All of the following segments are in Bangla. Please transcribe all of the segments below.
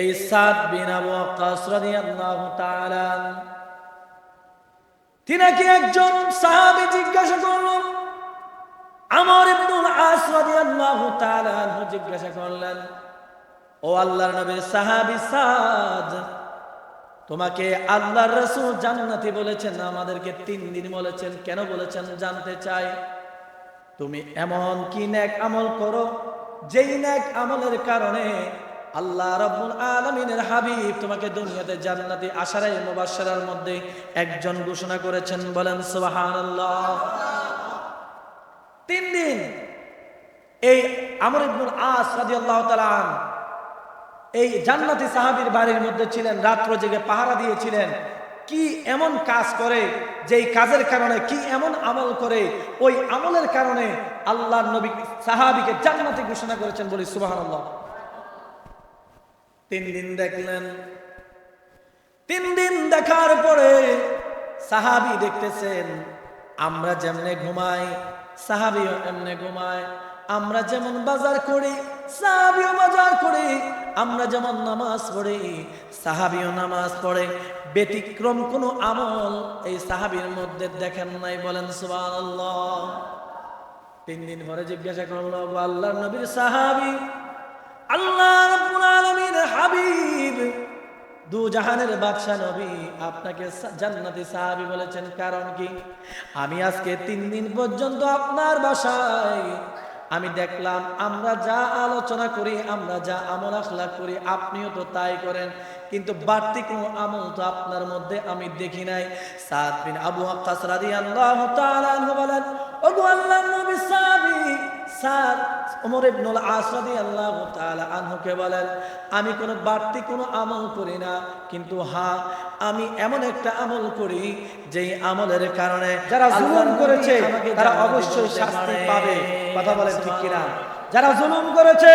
এই সাদ বিন আবু ওয়াক্কাস রাদিয়াল্লাহু তাআলা তিনাকে একজন সাহাবী জিজ্ঞাসা করল আমর ইবনুল আস রাদিয়াল্লাহু তাআলা জিজ্ঞাসা করলেন, ও আল্লাহর নবীর সাহাবী সাদ, তোমাকে আল্লাহর রাসূল জান্নাতি বলেছেন, আমাদেরকে তিন দিন বলেছেন, কেন বলেছেন জানতে চাই? তুমি এমন কি নেক আমল করো, যেই নেক আমলের কারণে আল্লাহ রাব্বুল আলামিনের হাবিব তোমাকে দুনিয়াতে জান্নাতি আশারাই মুবাশশারার মধ্যে একজন ঘোষণা করেছেন, বলেন সুবহানাল্লাহ। তিন দিন এই আমর ইবনুল আস রাদিয়াল্লাহু তাআলা এই জান্নাতি সাহাবীর বাড়ির মধ্যে ছিলেন, রাত্র জেগে পাহারা দিয়েছিলেন। কি এমন কাজ করে, যেই কাজের কারণে, কি এমন আমল করে, ওই আমলের কারণে আল্লাহ নবী সাহাবিকে জান্নাতি ঘোষণা করেছেন বলি সুবহানাল্লাহ। তিন দিন দেখলেন। তিন দিন দেখার পরে সাহাবি দেখতেছেন, আমরা যেমনে ঘুমাই, সাহাবিও এমনে ঘুমায়। আমরা যেমন বাজার করি, সাহাবিও বাজার করি। আমরা যেমন নামাজ পড়ি, সাহাবিও নামাজ পড়ে। ব্যতিক্রম কোনো আমল এই সাহাবির মধ্যে দেখেন নাই বলেন সুবহানাল্লাহ। তিন দিন পরে জিজ্ঞাসা করল "ও আল্লাহর নবীর সাহাবি আল্লাহ রাব্বুল আলামিন হাবিব, দু জাহানের বাদশা নবী আপনাকে জান্নাতি সাহাবী বলেছেন। কারণ কি? আমি আজকে তিন দিন পর্যন্ত আপনার বাসায় আমি দেখলাম, আমরা যা আলোচনা করি, আমরা যা আমল আখলাক করি, আপনিও তো তাই করেন। কিন্তু বাড়তি কোনো আমল তো আপনার মধ্যে আমি দেখি নাই। সাদ বিন আবু আক্কাস রাদিয়াল্লাহু তাআলা বলেন, ওগো আল্লাহর নবী সাহাবী স্যার ওমর ইবনুল আসাদি আল্লাহ তাআলা আনহুকে বলেন আমি কোনো বাড়তি কোনো আমল করি না কিন্তু হ্যাঁ আমি এমন একটা আমল করি যেই আমলের কারণে যারা জুলুম করেছে তারা অবশ্যই শাস্তি পাবে। কথা বলেন ঠিক কিনা? যারা জুলুম করেছে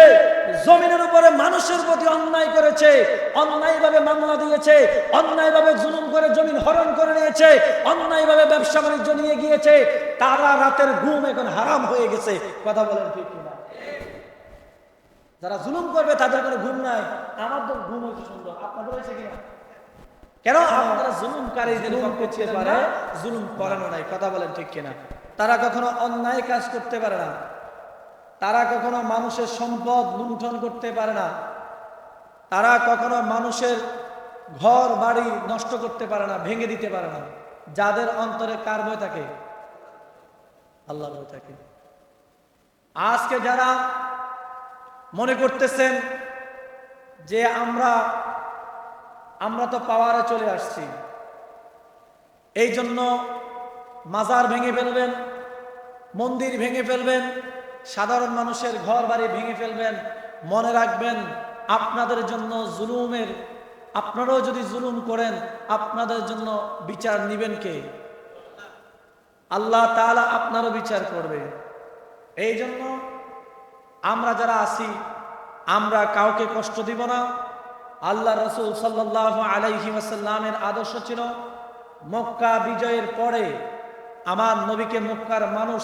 জমিনের উপরে মানুষের প্রতি অন্যায় করেছে অন্যায়ভাবে মামলা দিয়েছে অন্যায়ভাবে জুলুম করে জমিন হরণ করে নিয়েছে অন্যায়ভাবে ব্যবসা বাণিজ্য নিয়ে গিয়েছে তারা রাতের ঘুম এখন হারাম হয়ে গেছে। কথা বলেন ঠিক কিনা? যারা জুলুম করবে তাদের কোনো ঘুম নাই। আমার তো ঘুম হচ্ছে সুন্দর। আপনাদের হয়েছে কিনা? কেন? আপনারা জুলুমকারীদের পক্ষে করতে পারে জুলুম করানো নাই। কথা বলেন ঠিক কিনা? তারা কখনো অন্যায় কাজ করতে পারে না। তারা কখনো মানুষের সম্পদ লুণ্ঠন করতে পারে না। তারা কখনো মানুষের ঘর, বাড়ি নষ্ট করতে পারে না, ভেঙে দিতে পারে না। যাদের অন্তরে কার বই থাকে? আল্লাহ বই থাকে। আজকে যারা মনে করতেছেন যে আমরা আমরা তো পাওয়ারে চলে আসছি এই জন্য মাজার ভেঙে ফেলবেন, মন্দির ভেঙে ফেলবেন সাধারণ মানুষের ঘর বাড়ি ভেঙে ফেলবেন, মনে রাখবেন আপনাদের জন্য জুলুমের, আপনারাও যদি জুলুম করেন, আপনাদের জন্য বিচার নিবেন কে? আল্লাহ তাআলা আপনারও বিচার করবে। এই জন্য আমরা যারা আছি, আমরা কাউকে কষ্ট দিব না। আল্লাহ রসুল সাল্লাহ আলাইহি ওয়াসাল্লামের আদর্শ ছিল, মক্কা বিজয়ের পরে আমার নবীকে মক্কার মানুষ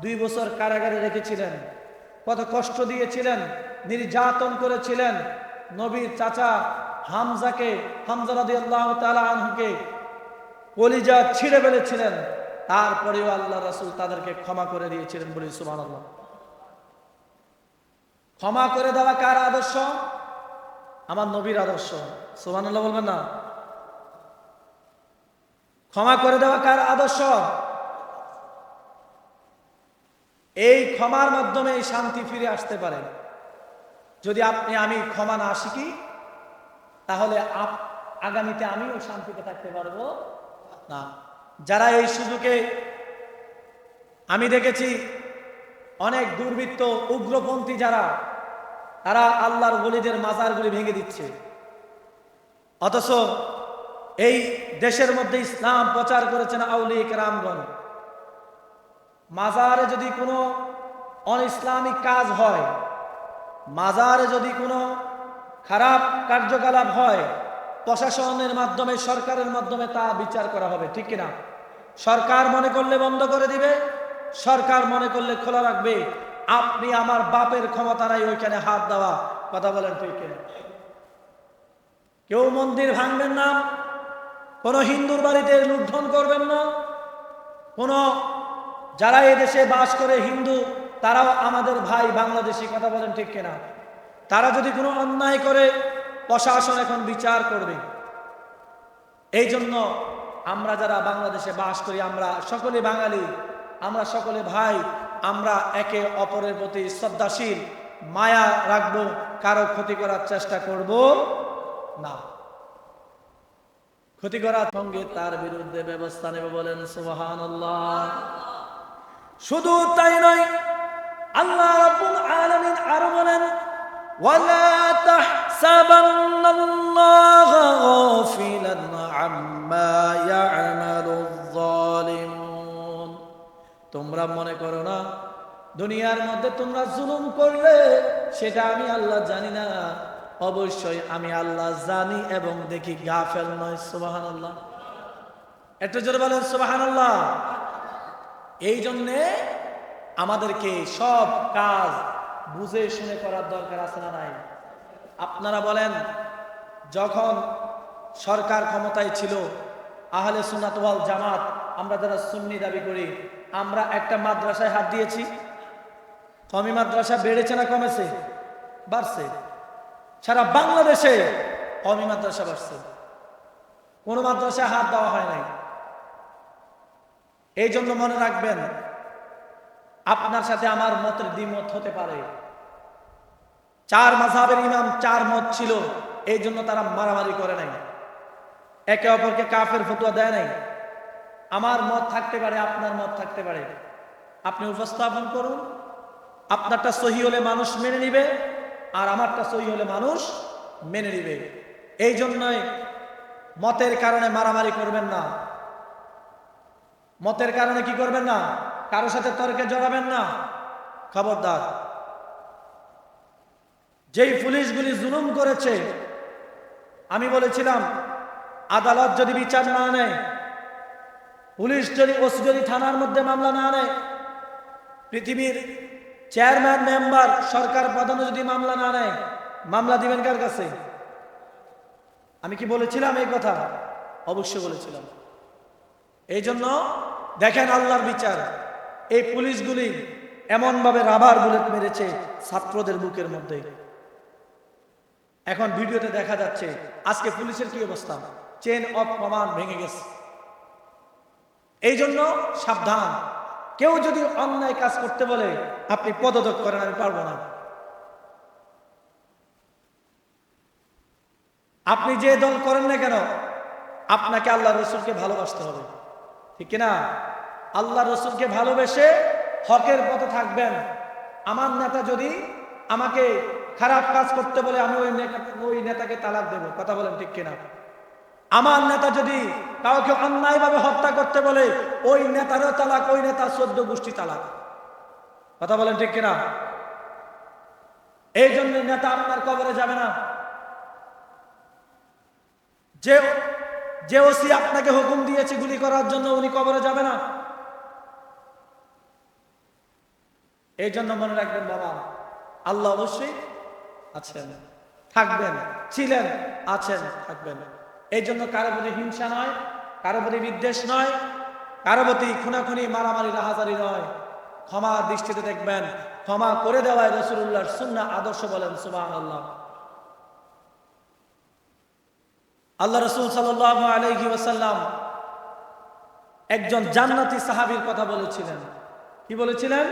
দুই বছর কারাগারে রেখেছিলেন। কত কষ্ট দিয়েছিলেন, নির্যাতন করেছিলেন। নবীর চাচা হামজাকে, হামজা রাদিয়াল্লাহু তাআলা আনহুকে কলিজা ছিঁড়ে ফেলেছিলেন। তারপরেও আল্লাহ রাসূল তাদেরকে ক্ষমা করে দিয়েছিলেন বলি সুবহানাল্লাহ। ক্ষমা করে দেওয়া কার আদর্শ? আমার নবীর আদর্শ। সুবহানাল্লাহ বলবেন না। ক্ষমা করে দেওয়া কার আদর্শ? এই ক্ষমার মাধ্যমে এই শান্তি ফিরে আসতে পারে যদি আপনি, আমি ক্ষমা না শিখি, তাহলে আপ- আগামীতে আমিও শান্তিতে থাকতে পারব। না। যারা এই সুযোগে, আমি দেখেছি অনেক দুর্বৃত্ত, উগ্রপন্থী যারা, তারা আল্লাহর বলিদের মাজারগুলি ভেঙে দিচ্ছে। অথচ এই দেশের মধ্যে ইসলাম প্রচার করেছেন আউলিক রামগণ মাজারে যদি কোনো অন ইসলামিক কাজ হয়, মাজারে যদি কোনো খারাপ কার্যকলাপ হয়, প্রশাসনের মাধ্যমে, সরকারের মাধ্যমে তা বিচার করা হবে, ঠিক কিনা? সরকার মনে করলে বন্ধ করে দিবে, সরকার মনে করলে খোলা রাখবে, আপনি আমার বাপের ক্ষমতা নাই ওইখানে হাত দেওয়া, কথা বলেন ঠিক কিনা? কেউ মন্দির ভাঙবেন না, কোনো হিন্দুর বাড়িতে লুণ্ঠন করবেন না, কোনো যারা দেশে বাস করে হিন্দু, তারাও আমাদের ভাই বাংলাদেশি, কথা বলেন ঠিক কিনা? তারা যদি কোনো অন্যায় করে, প্রশাসন এখন বিচার করবে। এই জন্য আমরা যারা বাংলাদেশে বাস করি, আমরা সকলে বাঙালি, আমরা সকলে ভাই, আমরা একে অপরের প্রতি শ্রদ্ধাশীল, মায়া রাখব, কারও ক্ষতি করার চেষ্টা করব না। ক্ষতি করার সঙ্গে তার বিরুদ্ধে ব্যবস্থা নেবে বলেন সুবাহান শুধু তাই নয় আল্লাহ রাব্বুল আলামিন আরো বলেন ولا تحسبن الله غافلا عما يعمل الظالمون তোমরা মনে করো না দুনিয়ার মধ্যে তোমরা জুলুম করলে সেটা আমি আল্লাহ জানি না অবশ্যই আমি আল্লাহ জানি এবং দেখি গাফেল নয় সুবহানাল্লাহ একটু জোরে বলেন সুবহানাল্লাহ এই জন্যে আমাদেরকে সব কাজ বুঝে শুনে করার দরকার আছে না নাই? আপনারা বলেন, যখন সরকার ক্ষমতায় ছিল, আহলে সুন্নাত ওয়াল জামাত, আমরা যারা সুন্নি দাবি করি, আমরা একটা মাদ্রাসায় হাত দিয়েছি। কমি মাদ্রাসা বেড়েছে না কমেছে? বাড়ছে। সারা বাংলাদেশে কমি মাদ্রাসা বাড়ছে। কোনো মাদ্রাসায় হাত দেওয়া হয় নাই। এই জন্য মনে রাখবেন, আপনার সাথে আমার মতের দ্বিমত হতে পারে। চার মাঝাবের ইমাম চার মত ছিল, এই জন্য তারা মারামারি করে নাই। একে অপরকে কাফের ফতুয়া দেয় নাই। আমার মত থাকতে পারে, আপনার মত থাকতে পারে। আপনি উপস্থাপন করুন, আপনারটা সহি হলে মানুষ মেনে নিবে, আর আমারটা সহি হলে মানুষ মেনে নিবে। এই জন্যই মতের কারণে মারামারি করবেন না। মতের কারণে কি করবেন না? কারোর সাথে তর্কে জড়াবেন না? খবরদার। যেই পুলিশগুলি জুলুম করেছে, আমি বলেছিলাম, আদালত যদি বিচার না নেয়, পুলিশ যদি ওসি যদি থানার মধ্যে মামলা না নেয়, পৃথিবীর চেয়ারম্যান, মেম্বার, সরকার প্রধান যদি মামলা না নেয়, মামলা দিবেন কার কাছে? আমি কি বলেছিলাম এই কথা? অবশ্যই বলেছিলাম। এই জন্য দেখেন আল্লাহর বিচার। এই পুলিশগুলি এমনভাবে রাবার বুলেট মেরেছে ছাত্রদের বুকের মধ্যে। এখন ভিডিওতে দেখা যাচ্ছে, আজকে পুলিশের কি অবস্থা? চেন অফ কমান্ড ভেঙে গেছে। এই জন্য সাবধান। কেউ যদি অন্যায় কাজ করতে বলে, আপনি পদত্যাগ করেন, আমি পারব না। আপনি যে দল করেন না কেন, আপনাকে আল্লাহ রসুলকে ভালোবাসতে হবে। ঠিক না আল্লাহ রসুলকে ভালোবেসে হকের পথে থাকবেন। আমার নেতা যদি আমাকে খারাপ কাজ করতে বলে, আমি ওই ওই নেতাকে তালাক দেব। কথা বলেন ঠিক কিনা? আমার নেতা যদি কাউকে অন্যায়ভাবে হত্যা করতে বলে, ওই নেতারও তালাক, ওই নেতা চোদ্দ গোষ্ঠী তালাক। কথা বলেন ঠিক কিনা? এই জন্য নেতা আপনার কবরে যাবে না। যে যে ওসি আপনাকে হুকুম দিয়েছে গুলি করার জন্য উনি কবরে যাবে না। এই জন্য মনে রাখবেন বাবা, আল্লাহ অবশ্যই আছেন, থাকবেন, ছিলেন, আছেন, থাকবেন। এই জন্য কারও প্রতি হিংসা নয়, কারও প্রতি বিদ্বেষ নয়, কারও প্রতি খুনাখুনি, মারামারি, রাহাজারি নয়। ক্ষমা দৃষ্টিতে দেখবেন, ক্ষমা করে দেওয়ায় রসুল্লাহর সুন্না আদর্শ বলেন সুবাহ আল্লাহ আল্লাহ রসুল সাল্লাহ আলহি ওসাল্লাম একজন জান্নাতি সাহাবির কথা বলেছিলেন। কি বলেছিলেন?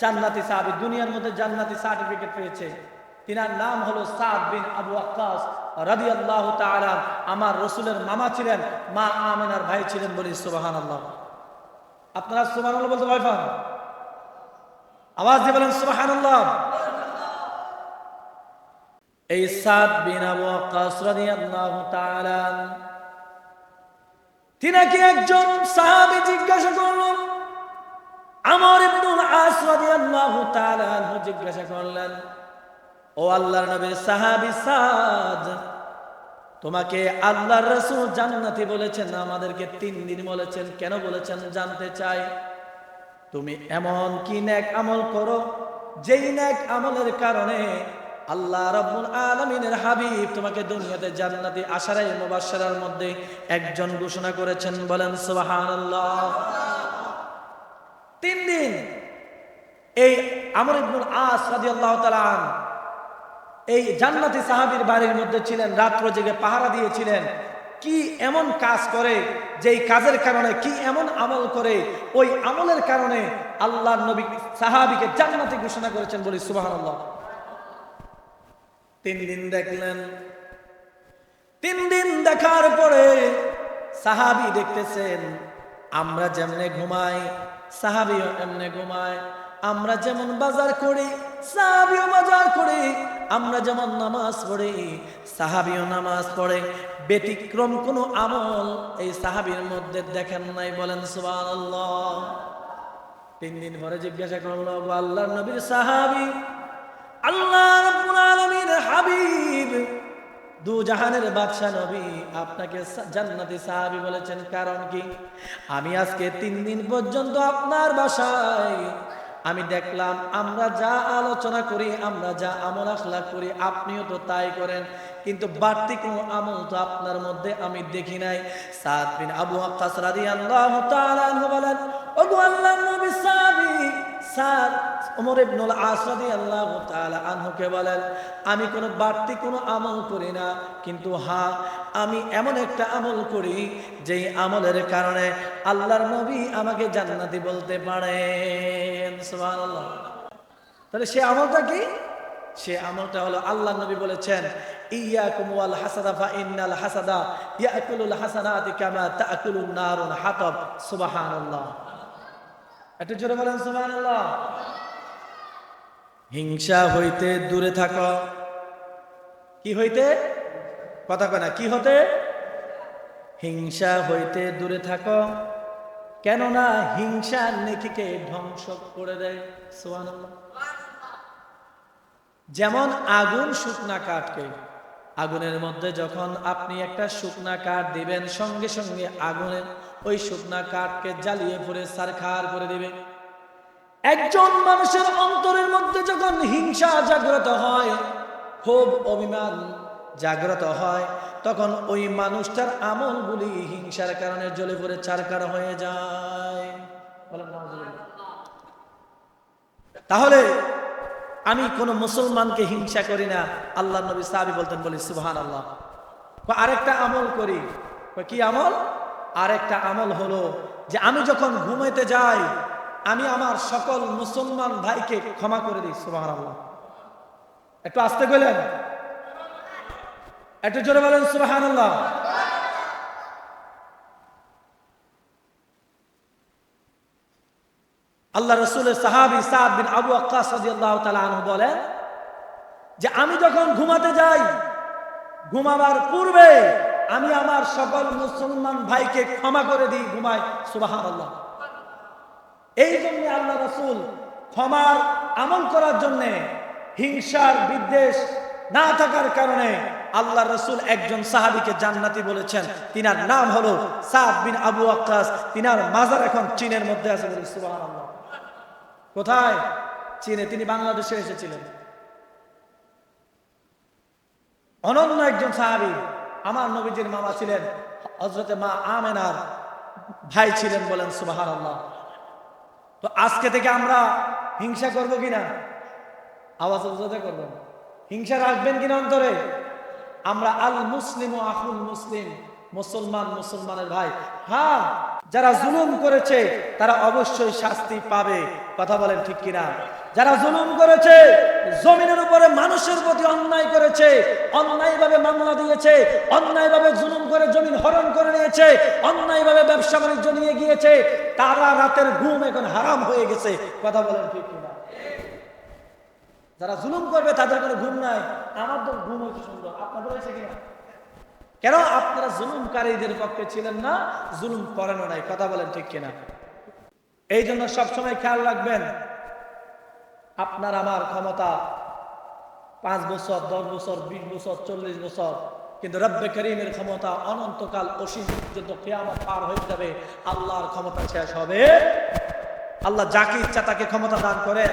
জান্নাতি সাহাবি, দুনিয়ার মধ্যে জান্নাতি সার্টিফিকেট পেয়েছে। তিনার নাম হলো সাদ বিন আবু আক্কাস রাদি আল্লাহ আমার রসুলের মামা ছিলেন, মা আমিনার ভাই ছিলেন বলি সুবাহান আল্লাহ আপনারা আল্লাহ বলতে ভয় পান? আওয়াজ দিয়ে বলেন সুবাহান আল্লাহ এই সাদ বিন আবু আক্কাস রাদিয়াল্লাহু তাআলা তিনাকে একজন সাহাবী জিজ্ঞাসা করলেন, আমর ইবনুল আস রাদিয়াল্লাহু তাআলা জিজ্ঞাসা করলেন, ও আল্লাহর নবীর সাহাবী সাদ, তোমাকে আল্লাহর রাসূল জান্নাতি বলেছেন, আমাদেরকে তিন দিন বলেছেন, কেন বলেছেন জানতে চাই? তুমি এমন কি নেক আমল করো, যেই নেক আমলের কারণে আল্লাহ রাব্বুল আলামিনের হাবিব তোমাকে দুনিয়াতে জান্নাতি আশারাই মুবাশশারার মধ্যে একজন ঘোষণা করেছেন, বলেন সুবহানাল্লাহ। তিন দিন এই আমর ইবনুল আস রাদিয়াল্লাহু তাআলা এই জান্নাতি সাহাবীর বাড়ির মধ্যে ছিলেন, রাত্র জেগে পাহারা দিয়েছিলেন। কি এমন কাজ করে, যেই কাজের কারণে, কি এমন আমল করে, ওই আমলের কারণে আল্লাহ নবী সাহাবীকে জান্নাতি ঘোষণা করেছেন বলি সুবহানাল্লাহ। তিন দিন দেখলেন। তিন দিন দেখার পরে সাহাবি দেখতেছেন, আমরা যেমনে ঘুমাই, সাহাবিও এমনে ঘুমায়। আমরা যেমন বাজার করি, সাহাবিও বাজার করি। আমরা যেমন নামাজ পড়ি, সাহাবিও নামাজ পড়ে। ব্যতিক্রম কোনো আমল এই সাহাবির মধ্যে দেখেন নাই বলেন সুবহানাল্লাহ। তিন দিন পরে জিজ্ঞাসা করল, আল্লাহ নবীর সাহাবি আল্লাহ হাবিব, দু জাহানের বাদশা নবী আপনাকে জান্নাতি সাহাবী বলেছেন। কারণ কি? আমি আজকে তিন দিন পর্যন্ত আপনার বাসায় আমি দেখলাম, আমরা যা আলোচনা করি, আমরা যা আমল আখলাক করি, আপনিও তো তাই করেন। কিন্তু বাড়তি কোনো আমল তো আপনার মধ্যে আমি দেখি নাই। সাদ বিন আবু রাদিয়াল্লাহু তাআলা আনহু বলেন, ওগো আল্লাহর নবী সাহাবী, সাদ ওমর ইবনুল আস রাদিয়াল্লাহু তাআলা আনহুকে বলেন, আমি কোনো বাড়তি কোনো আমল করি না, কিন্তু হ্যাঁ আমি এমন একটা আমল করি যেই আমলের কারণে আল্লাহর নবী আমাকে জান্নাতি বলতে পারেন। তাহলে সে আমলটা কি? সে আমলটা হলো আল্লাহ নবী বলেছেন, ইয়াকুম ওয়াল হাসাদা ফা ইন্নাল হাসাদা ইয়াকুলুল হাসানাতি কামা তাকুলুন নারুন হাতাব। সুবহানাল্লাহ। একটু জোরে বলেন সুবহানাল্লাহ। হিংসা হইতে দূরে থাক। কি হইতে? কথা কয় না, কি হতে? হিংসা হইতে দূরে থাকো। কেননা হিংসা নেকিকে ধ্বংস করে দেয়। সুবহানাল্লাহ। যেমন আগুন শুকনা কাঠকে, আগুনের মধ্যে যখন আপনি একটা শুকনা কাঠ দিবেন, সঙ্গে সঙ্গে আগুনের ওই শুকনা কাঠকে জ্বালিয়ে পড়ে সারখার করে দিবে একজন মানুষের অন্তরের মধ্যে যখন হিংসা জাগ্রত হয়, ক্ষোভ, অভিমান জাগ্রত হয়, তখন ওই মানুষটার আমলগুলি হিংসার কারণে জ্বলে পড়ে চারকার হয়ে যায়। তাহলে আমি কোন মুসলমানকে হিংসা করি না, আল্লাহ নবী সাহাবি বলতেন, বলি সুবহান আল্লাহ আরেকটা আমল করি। কি আমল? আরেকটা আমল হলো যে আমি যখন ঘুমাইতে যাই আমি আমার সকল মুসলমান ভাইকে ক্ষমা করে দিই সুবহান আল্লাহ একটু আসতে গেলেন একটু জোরে বলেন সুবহান আল্লাহ আল্লাহ রসুলের সাহাবি সাদ বিন আবু আক্কাস তাআলা আনহু বলেন যে, আমি যখন ঘুমাতে যাই, ঘুমাবার পূর্বে আমি আমার সকল মুসলমান ভাইকে ক্ষমা করে দিই, ঘুমাই, সুবহানাল্লাহ। এই জন্য আল্লাহ রসুল ক্ষমার আমল করার জন্য হিংসার বিদ্বেষ না থাকার কারণে আল্লাহ রসুল একজন সাহাবিকে জান্নাতি বলেছেন। তিনার নাম হলো বিন আবু আক্কাস তিনার মাজার এখন চীনের মধ্যে আছে কোথায়? চীনে। তিনি বাংলাদেশে এসেছিলেন। অনন্য একজন সাহাবী, আমার নবীজির মামা ছিলেন হজরতে মা আমেনার ভাই ছিলেন বলেন সুবাহান আল্লাহ তো আজকে থেকে আমরা হিংসা করব কিনা? আওয়াজ উজাতে করব। হিংসা রাখবেন কিনা অন্তরে? আমরা আল মুসলিম ও আহুল মুসলিম, মুসলমান, মুসলমানের ভাই। হ্যাঁ যারা জুলুম করেছে, তারা অবশ্যই শাস্তি পাবে। কথা বলেন ঠিক কিনা? যারা জুলুম করেছে, জমিনের উপরে মানুষের প্রতি অন্যায় করেছে, অন্যায়ভাবে মামলা দিয়েছে, অন্যায়ভাবে জুলুম করে জমিন হরণ করে নিয়েছে, অন্যায়ভাবে ব্যবসা বাণিজ্য নিয়ে গিয়েছে, তারা রাতের ঘুম এখন হারাম হয়ে গেছে। কথা বলেন ঠিক কিনা? যারা জুলুম করবে, তাদের কোনো ঘুম নাই। আমার তো ঘুম হয়েছে সুন্দর। আপনাদের হয়েছে কিনা? কেন? আপনারা জুলুমকারীদের পক্ষে ছিলেন না, জুলুম করেনও নাই। কথা বলেন ঠিক কিনা? এই জন্য সবসময় খেয়াল রাখবেন, আপনার আমার ক্ষমতা পাঁচ বছর, দশ বছর, বিশ বছর, চল্লিশ বছর, কিন্তু রব্বে করিমের ক্ষমতা অনন্তকাল অসীম পর্যন্ত কেয়ামত পার হয়ে যাবে, আল্লাহর ক্ষমতা শেষ হবে আল্লাহ যাকে ইচ্ছা তাকে ক্ষমতা দান করে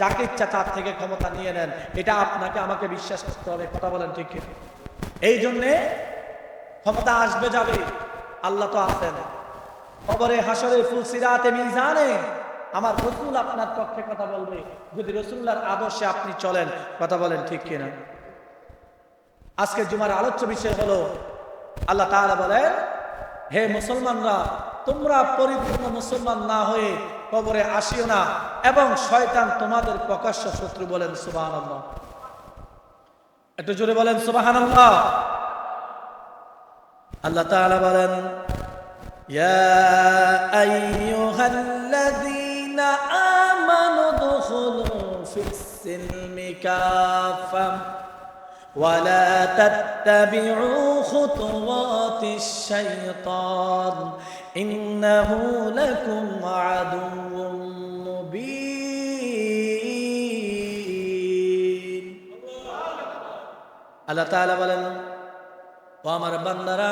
যাকে ইচ্ছা তার থেকে ক্ষমতা নিয়ে নেন, এটা আপনাকে, আমাকে বিশ্বাস করতে হবে, কথা বলেন ঠিক? এই জন্যে ক্ষমতা আসবে যাবে, আল্লাহ তো আছেন খবরে হাসরে ফুলসিরাতে মিজানে। আমার রসুল আপনার পক্ষে কথা বলবে। যদি রসুল্লাহর আদর্শে আপনি চলেন, কথা বলেন ঠিক কিনা? আজকে জুমার আলোচ্য বিষয় হলো, আল্লাহ তাআলা বলেন, হে মুসলমানরা, তোমরা পরিপূর্ণ মুসলমান না হয়ে কবরে আসিও না, এবং শয়তান তোমাদের প্রকাশ্য শত্রু বলেন সুবহানাল্লাহ। একটু জোরে বলেন সুবহানাল্লাহ। আল্লাহ তাআলা বলেন يا أيها الذين آمنوا ادخلوا في السلم كافة ولا تتبعوا خطوات الشيطان إنه لكم عدو مبين আল্লাহ তাআলা বলেন ও আমার বান্দারা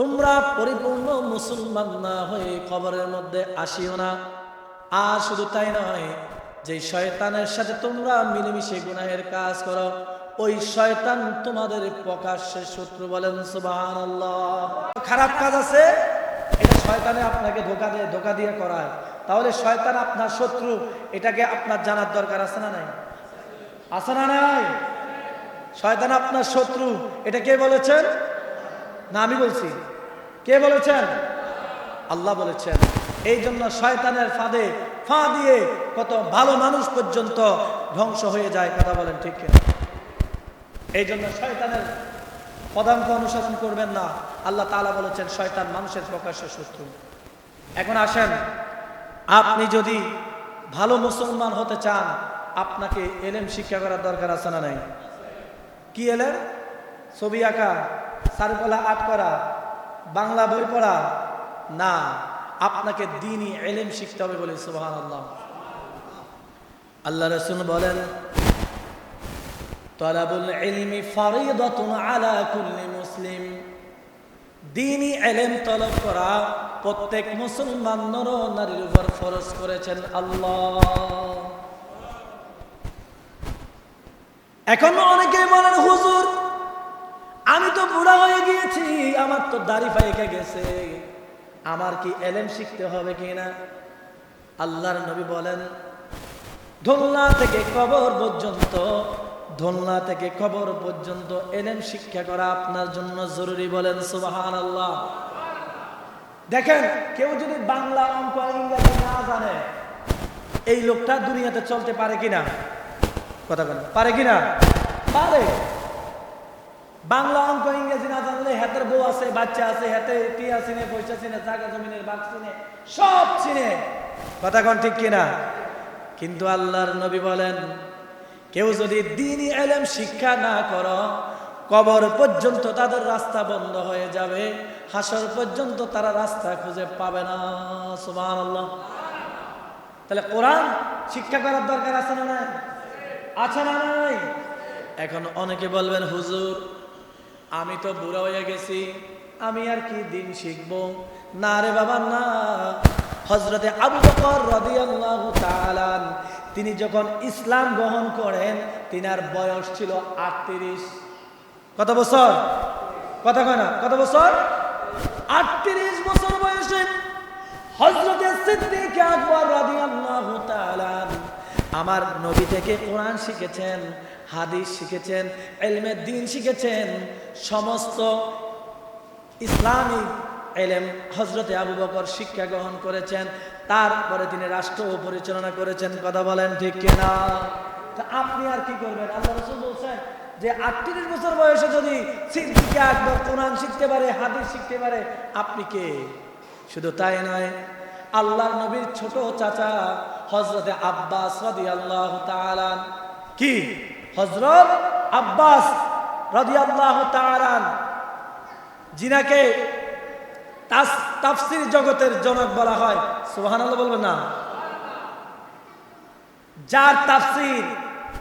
তোমরা পরিপূর্ণ মুসলমান না হয়ে কবরের মধ্যে আসিও না। আর শুধু তাই নয়, যে শয়তানের সাথে তোমরা মিলেমিশে গুনাহের কাজ করো, ওই শয়তান তোমাদের প্রকাশ্যে শত্রু বলেন, সুবহানাল্লাহ। খারাপ কাজ আছে, এটা শয়তানে আপনাকে ধোকা দিয়ে ধোকা দিয়ে করায়। তাহলে শয়তান আপনার শত্রু, এটাকে আপনার জানার দরকার আছে না নাই? আছে না নাই? শয়তান আপনার শত্রু, এটা কে বলেছেন? না, আমি বলছি। কে বলেছেন? আল্লাহ বলেছেন। এই জন্য শয়তানের ফাঁদে, ফা দিয়ে কত ভালো মানুষ পর্যন্ত ধ্বংস হয়ে যায়, কথা বলেন ঠিক? এই জন্য শয়তানের পদাঙ্ক অনুসরণ করবেন না। আল্লাহ তাআলা বলেছেন, শয়তান মানুষের প্রকাশ্য শত্রু। এখন আসেন, আপনি যদি ভালো মুসলমান হতে চান, আপনাকে এলেম শিক্ষা করার দরকার আছে না নাই? কি এলেন ছবি আঁকা। সারকলা আর্ট করা, বাংলা বই পড়া, না, আপনাকে দিনই এলেম শিখতে হবে বলে সুবাহান আল্লাহ আল্লাহ রসুল বলেন, তলাবুল ইলমি ফরিদাতুন আলা কুল্লি মুসলিম। দিনই এলেম তলব করা প্রত্যেক মুসলমান নর নারীর উপর ফরজ করেছেন আল্লাহ। এখন অনেকে বলেন, হুজুর আমি তো বুড়া হয়ে গিয়েছি, আমার তো দাড়ি ফাইকে গেছে। আমার কি এলেম শিখতে হবে কিনা আল্লাহর নবী বলেন ধোলনা থেকে কবর পর্যন্ত ধোলনা থেকে কবর পর্যন্ত এলেম শিক্ষা করা আপনার জন্য জরুরি বলেন সুবাহান আল্লাহ দেখেন, কেউ যদি বাংলা অঙ্ক ইংরেজি না জানে, এই লোকটা দুনিয়াতে চলতে পারে কিনা? কথা বলেন, পারে কিনা? পারে। বাংলা অঙ্ক ইংরেজি না জানলে হাতের বউ আছে, বাচ্চা আছে, হাতে টিয়া চিনে, পয়সা চিনে, জায়গা জমিনের বাঘ চিনে, সব চিনে। কথা কন ঠিক কিনা? কিন্তু আল্লাহর নবী বলেন, কেউ যদি দিনই এলেম শিক্ষা না করো, কবর পর্যন্ত তাদের রাস্তা বন্ধ হয়ে যাবে, হাসর পর্যন্ত তারা রাস্তা খুঁজে পাবে না। সুবহানাল্লাহ। তাহলে কোরআন শিক্ষা করার দরকার আছে না নাই? আছে না নাই? এখন অনেকে বলবেন, হুজুর আমি তো বুড়া হয়ে গেছি, আমি আর কি দিন শিখব? না রে বাবা, না। হজরতে আবু বকর রাদিয়াল্লাহু তিনি যখন ইসলাম গ্রহণ করেন, তিনার বয়স ছিল আটত্রিশ। কত বছর? কথা কয় না, কত বছর? আটত্রিশ বছর বয়সে হজরতে সিদ্দিক আকবর রাদিয়াল্লাহু তাআলা আমার নবী থেকে কোরআন শিখেছেন, হাদিস শিখেছেন এলমে দিন শিখেছেন, সমস্ত ইসলামিক এলেম হজরতে আবু বকর শিক্ষা গ্রহণ করেছেন, তারপরে তিনি রাষ্ট্র পরিচালনা করেছেন, কথা বলেন ঠিক কিনা? তা আপনি আর কি করবেন? আল্লাহ রসুল বলছেন যে আটত্রিশ বছর বয়সে যদি সিদ্দিকে আকবর কোরআন শিখতে পারে, হাদিস শিখতে পারে, আপনি কে? শুধু তাই নয়, আল্লাহর নবীর ছোট চাচা হজরতে আব্বাস রাদি আল্লাহ কি? হজরত আব্বাস রাদি আল্লাহ জিনাকে তাস- তাফসির জগতের জনক বলা হয়। সুবহান বলবেন না? যার তাফসির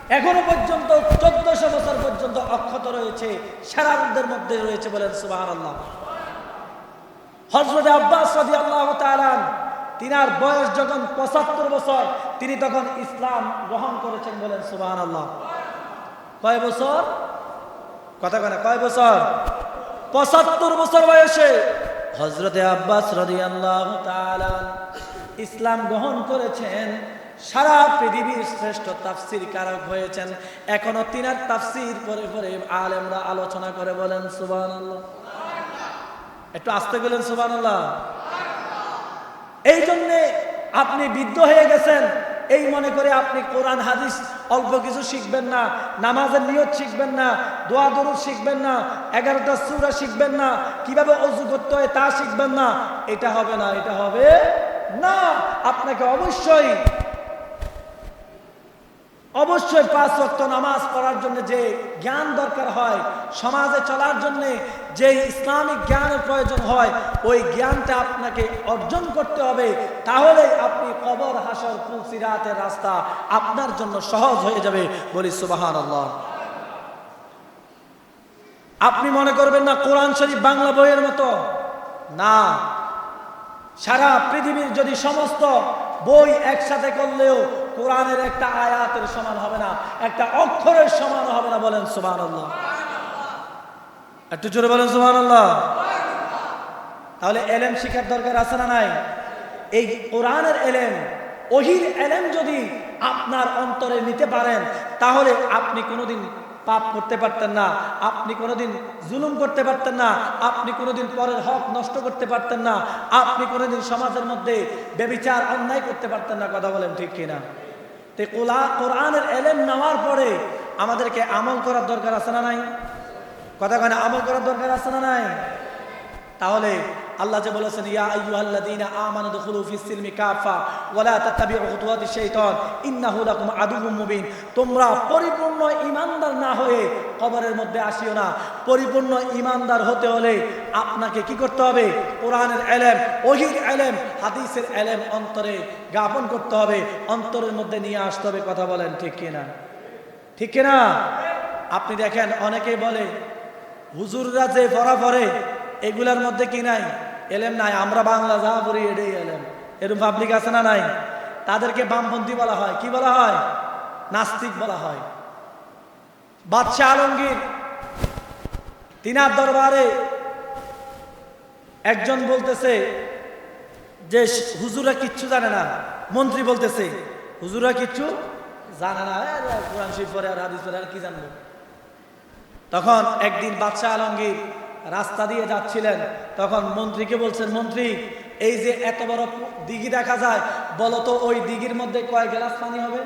এখনও পর্যন্ত চোদ্দশো বছর পর্যন্ত অক্ষত রয়েছে সারাদের মধ্যে রয়েছে বলেন সুবাহ আল্লাহ হজরত আব্বাস আল্লাহ তিনার বয়স যখন পঁচাত্তর বছর, তিনি তখন ইসলাম গ্রহণ করেছেন বলেন সুবাহ আল্লাহ কয় বছর? কথা কেন কয় বছর? পঁচাত্তর বছর বয়সে হজরতে আব্বাস রাদিয়াল্লাহু তাআলা ইসলাম গ্রহণ করেছেন। সারা পৃথিবীর শ্রেষ্ঠ তাফসির কারক হয়েছেন। এখনও তিনার তাফসির করে করে আলেমরা আলোচনা করে বলেন, সুবহানাল্লাহ। একটু আসতে গেলেন সুবহানাল্লাহ। এই জন্যে আপনি বিদ্ধ হয়ে গেছেন। এই মনে করে আপনি কোরআন, হাদিস অল্প কিছু শিখবেন না, নামাজের নিয়ত শিখবেন না, দোয়া, দরুদ শিখবেন না, এগারোটা সুরা শিখবেন না, কীভাবে অজু করতে হয় তা শিখবেন না। এটা হবে না, এটা হবে না। আপনাকে অবশ্যই অবশ্যই পাঁচ ওয়াক্ত নামাজ পড়ার জন্য যে জ্ঞান দরকার হয়, সমাজে চলার জন্য যে ইসলামিক জ্ঞানের প্রয়োজন হয়, ওই জ্ঞানটা আপনাকে অর্জন করতে হবে। তাহলে আপনি কবর, হাসর ফুলসিরাতের রাস্তা আপনার জন্য সহজ হয়ে যাবে। বলি সুবাহান আল্লাহ আপনি মনে করবেন না কোরআন শরীফ বাংলা বইয়ের মতো? না। সারা পৃথিবীর যদি সমস্ত বই একসাথে করলেও কোরআনের একটা আয়াতের সমান হবে না, একটা অক্ষরের সমান হবে না, বলেন সুবান আল্লাহ একটু জোরে বলেন সুবান আল্লাহ তাহলে এলেম শিখার দরকার আছে না নাই? এই কোরআনের এলেম, ওহির এলেম যদি আপনার অন্তরে নিতে পারেন, তাহলে আপনি কোনোদিন পাপ করতে পারতেন না, আপনি কোনোদিন জুলুম করতে পারতেন না, আপনি কোনোদিন পরের হক নষ্ট করতে পারতেন না, আপনি কোনোদিন সমাজের মধ্যে বেবিচার অন্যায় করতে পারতেন না, কথা বলেন ঠিক কিনা? তো কোলা কোরআনের এলেম নেওয়ার পরে আমাদেরকে আমল করার দরকার আছে না নাই? কথা কেন আমল করার দরকার আছে না নাই? তাহলে আল্লাহ যে বলেছেন, ইয়া আইয়ুহাল্লাযীনা আমানু দুখুলু ফিস সিলমি কাফা ওয়া লা তাত্তাবিউ খুতুওয়াতিশ শাইতান, ইন্নাহু লাকুম আদুউম মুবিন। তোমরা পরিপূর্ণ ঈমানদার না হয়ে কবরের মধ্যে আসিও না। পরিপূর্ণ ঈমানদার হতে হলে আপনাকে কি করতে হবে? কোরআনের এলেম, ওহির এলেম, হাদিসের এলেম অন্তরে জ্ঞাপন করতে হবে। অন্তরের মধ্যে নিয়ে আসতে হবে, কথা বলেন ঠিক কিনা? ঠিক কিনা? আপনি দেখেন, অনেকেই বলে, হুজুররা যে পড়া পড়ে এগুলার মধ্যে কি নাই? এলেম নাই, আমরা বাংলা যা পড়ি এটাই এলেম। এরকম পাবলিক আছে না নাই? তাদেরকে বামপন্থী বলা হয়। কি বলা হয়? নাস্তিক বলা হয়। বাদশাহ আলমগীর, তিনার দরবারে একজন বলতেছে যে, হুজুরা কিচ্ছু জানে না। মন্ত্রী বলতেছে, হুজুরা কিচ্ছু জানে না। কোরআন পড়ে আর হাদিস পড়ে আর কি জানব? তখন একদিন বাদশাহ আলমগীর রাস্তা দিয়ে যাচ্ছিলেন। তখন মন্ত্রীকে বলছেন, মন্ত্রী, এই যে এত বড় দিঘি দেখা যায়, বলতো ওই দিঘির মধ্যে কয় গ্লাস পানি হবে?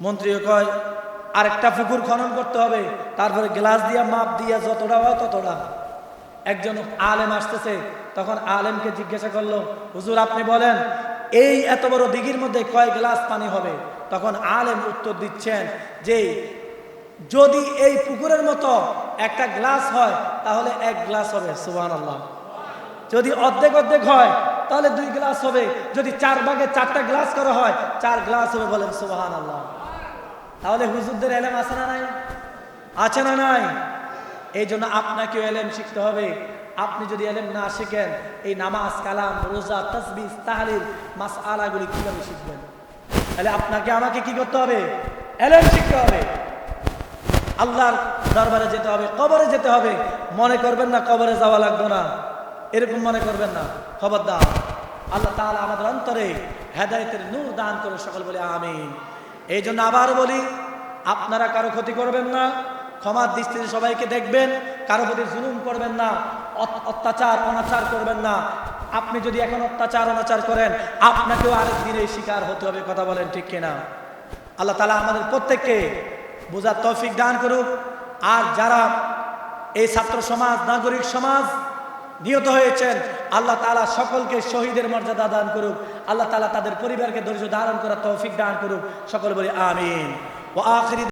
মন্ত্রীও কয়, আরেকটা পুকুর খনন করতে হবে, তারপরে গ্লাস দিয়ে, মাপ দিয়ে যতটা হয় ততটা। একজন আলেম আসতেছে, তখন আলেমকে জিজ্ঞাসা করল, হুজুর, আপনি বলেন, এই এত বড় দিঘির মধ্যে কয় গ্লাস পানি হবে? তখন আলেম উত্তর দিচ্ছেন যে যদি এই পুকুরের মতো একটা গ্লাস হয়, তাহলে এক গ্লাস হবে সুবান আল্লাহ যদি অর্ধেক অর্ধেক হয়, তাহলে দুই গ্লাস হবে। যদি চার ভাগে চারটা গ্লাস করা হয়, চার গ্লাস হবে বলেন সুবাহান আল্লাহ তাহলে হুজুরদের এলেম আছে না নাই? আছে না নাই? এই জন্য আপনাকেও এলেম শিখতে হবে। আপনি যদি এলেম না শিখেন, এই নামাজ, কালাম, রোজা তসবিস তাহালিল মাস আলাগুলি কীভাবে শিখবেন? তাহলে আপনাকে, আমাকে কি করতে হবে? এলেম শিখতে হবে। আল্লাহর দরবারে যেতে হবে, কবরে যেতে হবে। মনে করবেন না কবরে যাওয়া লাগতো না। এরকম মনে করবেন না। খবরদার, আল্লাহ তাআলা আমাদের অন্তরে হেদায়েতের নূর দান করে সকল বলে আমিন। এই জন্য আবার বলি, আপনারা কারও ক্ষতি করবেন না, ক্ষমার দৃষ্টিতে সবাইকে দেখবেন, কারও প্রতি জুলুম করবেন না, অত- অত্যাচার, অনাচার করবেন না। আপনি যদি এখন অত্যাচার, অনাচার করেন, আপনাকেও আরেক দিনে শিকার হতে হবে, কথা বলেন ঠিক কিনা? আল্লাহ তালা আমাদের প্রত্যেককে বোঝার তৌফিক দান করুক। আর যারা এই ছাত্র সমাজ, নাগরিক সমাজ নিহত হয়েছেন, আল্লাহ তালা সকলকে শহীদের মর্যাদা দান করুক। আল্লাহ তালা তাদের পরিবারকে ধৈর্য ধারণ করার তৌফিক দান করুক। সকল বলে, আমিন। ও আখরি